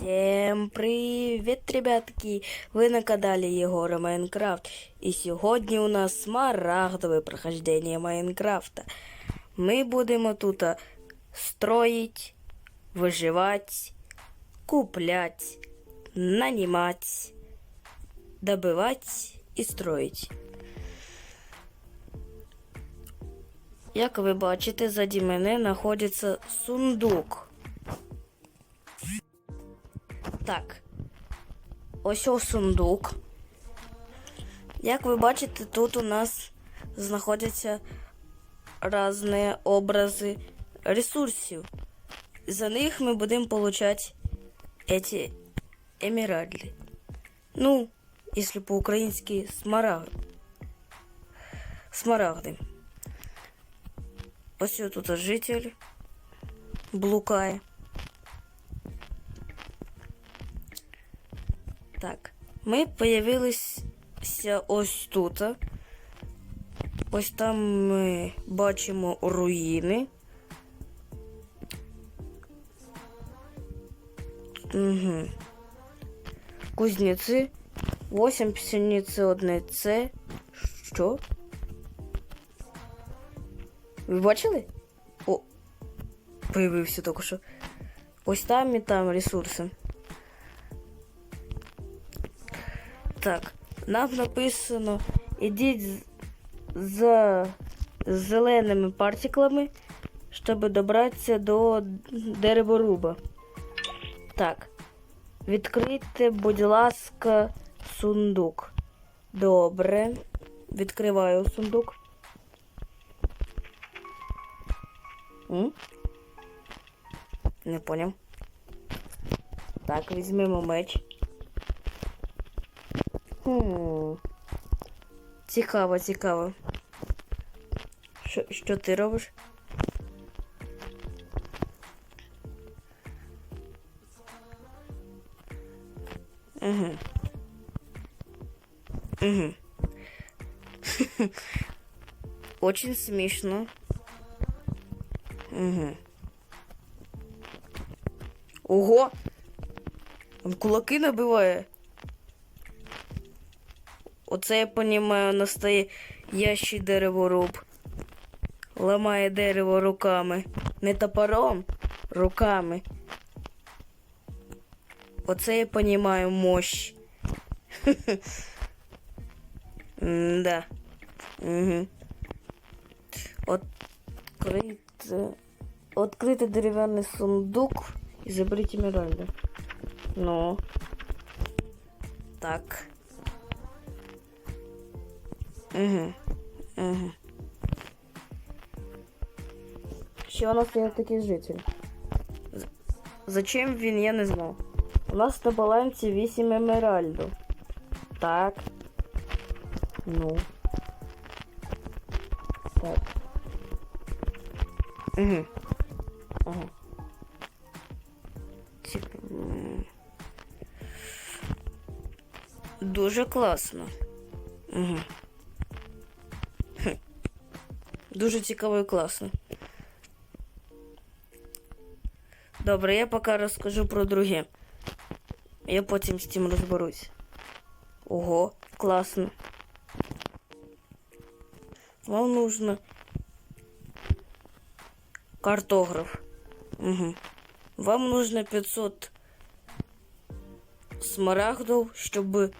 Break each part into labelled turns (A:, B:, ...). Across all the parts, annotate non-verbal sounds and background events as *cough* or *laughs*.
A: Всем привет, ребятки! Ви на каналі Єгора Майнкрафт. І сьогодні у нас смарагдове прохождення Майнкрафта. Ми будемо тут а, строїть, виживати, куплять, нанімать, добивати і строїть. Як ви бачите, заді мене знаходиться сундук. Так. Ось ось сундук. Як ви бачите, тут у нас знаходяться різні образи ресурсів. За них ми будемо получати эти еміральди. Ну, если по-українськи смарагд. Смарагди. Ось тут житель блукає. Так, ми появилися ось тут. Ось там ми бачимо руїни. Угу. Кузнеці. 8 псениці одне це. Що? Ви бачили? О! Появився тільки що. Ось там і там ресурси. Так, нам написано, ідіть за зеленими партиклами, щоб добратися до дереворуба. Так. Відкрийте, будь ласка, сундук. Добре. Відкриваю сундук. М? Не поняв. Так, візьмемо меч. Хм. Цікаво, цікаво. Що, що ти робиш? Угу. Угу. *laughs* Очень смешно. Угу. Ого! Он кулаки набиває. Оце я понімаю настоящий дереворуб. Ламає дерево руками. Не топором, руками. Оце я понімаю мощь. Да. Угу. Открити. Открити дерев'яний сундук і заберіть емеральди. Ну. Так. Угу. Угу. Ще у нас є такий житель. Зачем він, я не знаю. У нас на балансі 8 емеральдів. Так. Ну. Так. Угу. Ага. М. Дуже класно. Угу. Дуже цікаво і класно. Добре, я поки розкажу про друге. Я потім з цим розберусь. Ого, класно. Вам нужно картограф. Угу. Вам нужно 500 смарагдів, щоб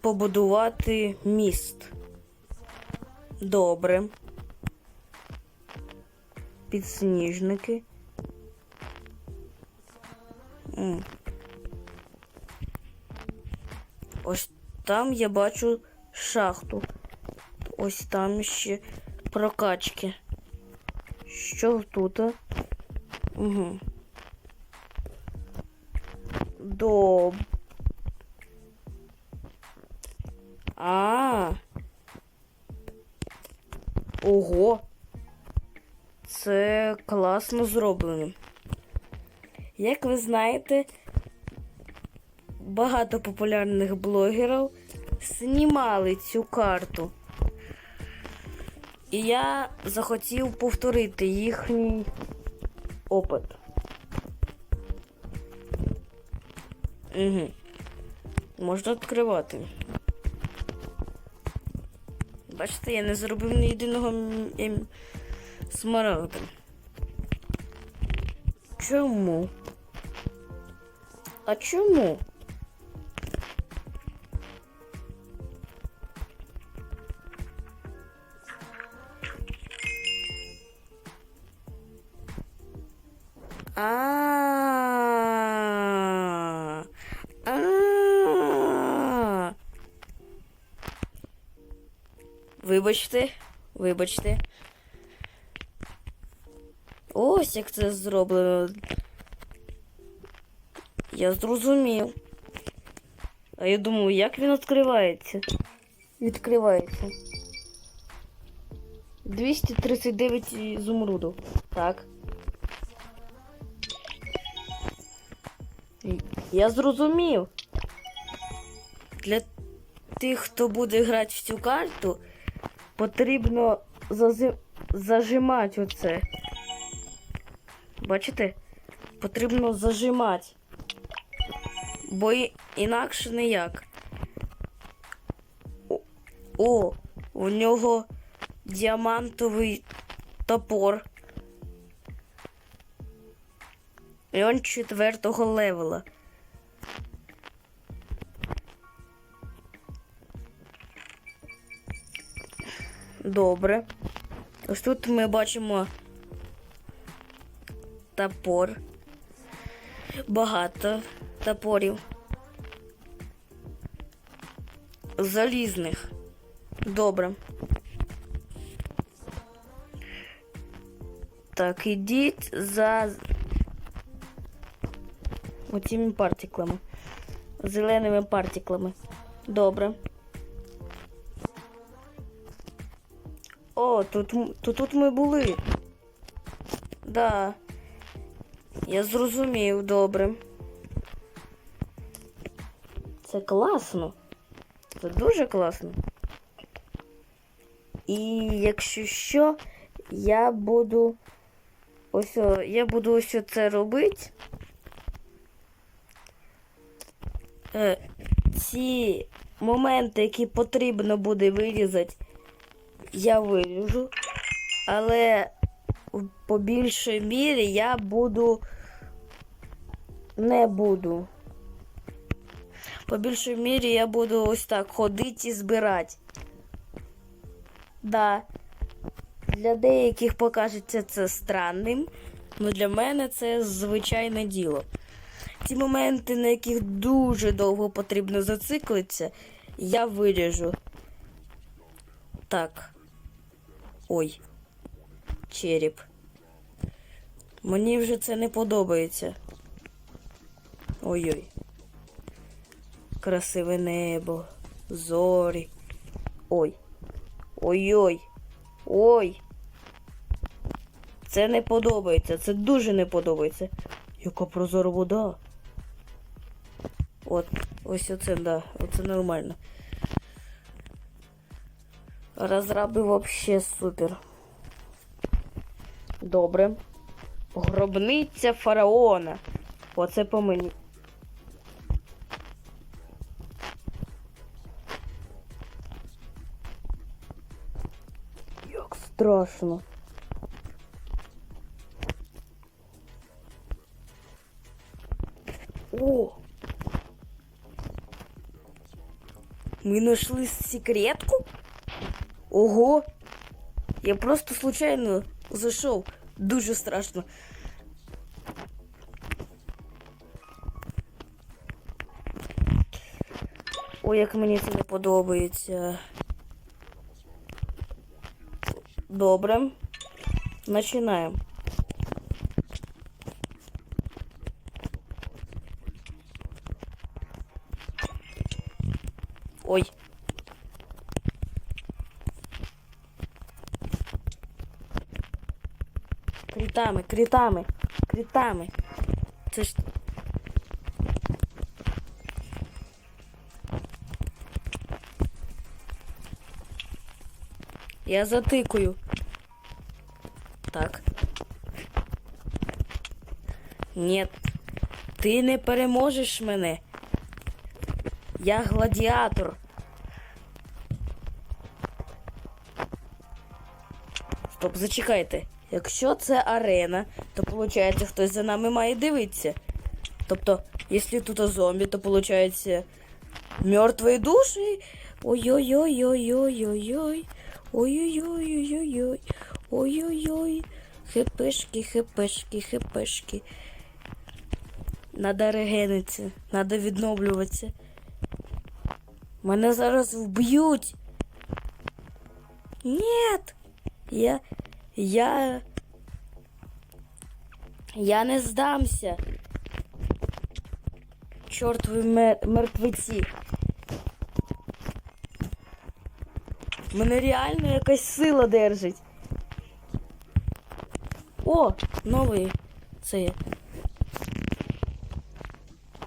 A: побудувати міст. Добре. Підсніжники. Ось там я бачу шахту. Ось там ще прокачки. Що тут? Угу. Доб. А. Ого. Це класно зроблено. Як ви знаєте, багато популярних блогерів знімали цю карту. І я захотів повторити їхній опит. Угу. Можна відкривати. Бачите, я не зробив ні єдиного м- ем, смарагда. Чому? А чому? А. Вибачте, вибачте. Ось як це зроблено. Я зрозумів. А я думаю, як він відкривається? Відкривається. 239 ізумрудів. Так. Я зрозумів. Для тих, хто буде грати в цю карту, потрібно зази... зажимати оце. Бачите? Потрібно зажимати. Бо інакше ніяк. О, о, у нього діамантовий топор. І він четвертого левела. Добре. Ось тут ми бачимо топор. Багато топорів. Залізних. Добре. Так, ідіть за оціми партиклами. Зеленими партиклами. Добре. О, тут, то тут ми були. Да. Я зрозумів, добре. Це класно. Це дуже класно. І якщо що, я буду ось о- я буду ось це робити. Е, ці моменти, які потрібно буде вирізати, я виріжу. Але по більшій мірі я буду не буду. По більшій мірі я буду ось так ходити і збирати. Да. Для деяких покажеться це странним, але для мене це звичайне діло. Ті моменти, на яких дуже довго потрібно зациклитися, я виріжу. Так. Ой. Череп. Мені вже це не подобається. Ой-ой. Красиве небо, зорі. Ой. Ой-ой. Ой. Це не подобається. Це дуже не подобається. Яка прозора вода. От, ось оце, да, оце нормально. Розраби вообще супер. Добре. Гробниця фараона. Оце по мені. Як страшно. О! Мы нашли секретку? Ого! Я просто случайно зайшов. Дуже страшно. Ой, як мені це не подобається. Добре. Починаємо. Ой. Критами, критами, критами. Це ж. Я затикую. Так. Ні. Ти не переможеш мене. Я гладіатор. Стоп, зачекайте. Якщо це арена, то виходить, хтось за нами має дивитися. Тобто, якщо тут зомбі, то виходить мертві душі. Ой-ой-ой-ой-ой-ой-ой. Ой-ой-ой-ой-ой-ой. Ой-ой-ой. Хепешки, хепешки, хепешки. Надо регенитися, надо відновлюватися. Мене зараз вб'ють. Нет. Я. Я. Я не здамся. Чортові мер- мертвеці. Мене реально якась сила держить. О, новий це.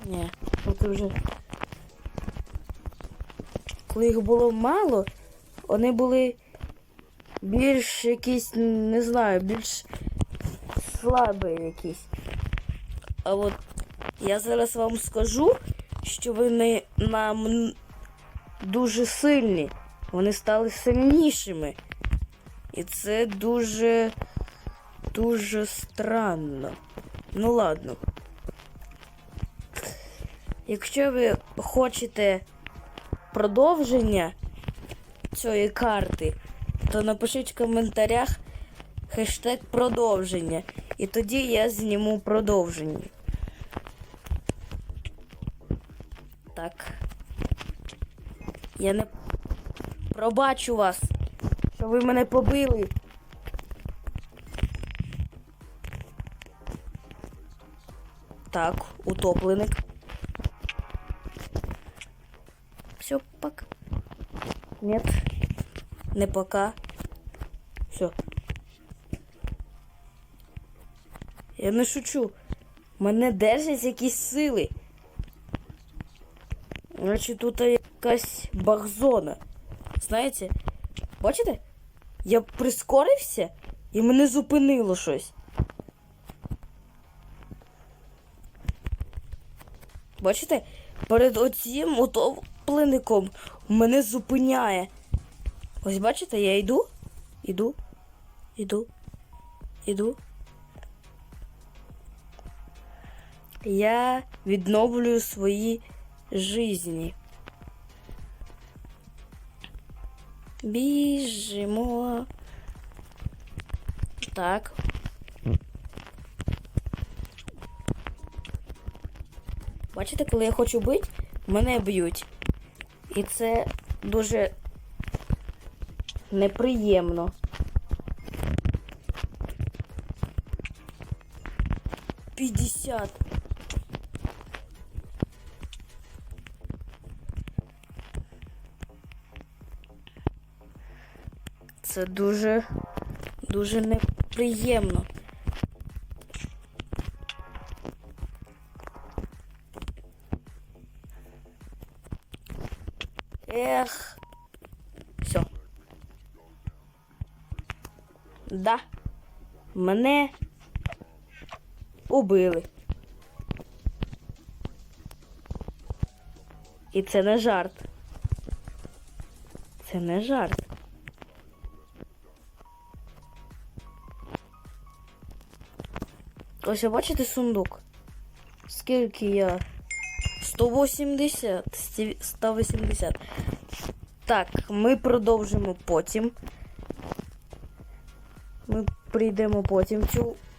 A: Ні, поки вже. Коли їх було мало, вони були більш якісь, не знаю, більш слабі якісь. А от я зараз вам скажу, що вони нам дуже сильні. Вони стали сильнішими. І це дуже, дуже странно. Ну ладно. Якщо ви хочете продовження цієї карти, то напишіть в коментарях хештег продовження. І тоді я зніму продовження. Так. Я не пробачу вас, що ви мене побили. Так, утопленик. Все, пока. Нет, не пока. Все. Я не шучу. Мене держать якісь сили. Значить, тут якась багзона. Знаєте? Бачите? Я прискорився і мене зупинило щось. Бачите? Перед оцім утопленником мене зупиняє. Ось бачите, я йду, іду, іду, іду. Я відновлюю свої жизни. Біжимо. Так. Бачите, коли я хочу бити, мене б'ють. І це дуже неприємно. П'ятдесят. Це дуже, дуже неприємно. Ех. Все. Да. Мене убили. І це не жарт. Це не жарт. Ось ви бачите сундук? Скільки я? 180, 180. Так, ми продовжимо потім. Ми прийдемо потім цю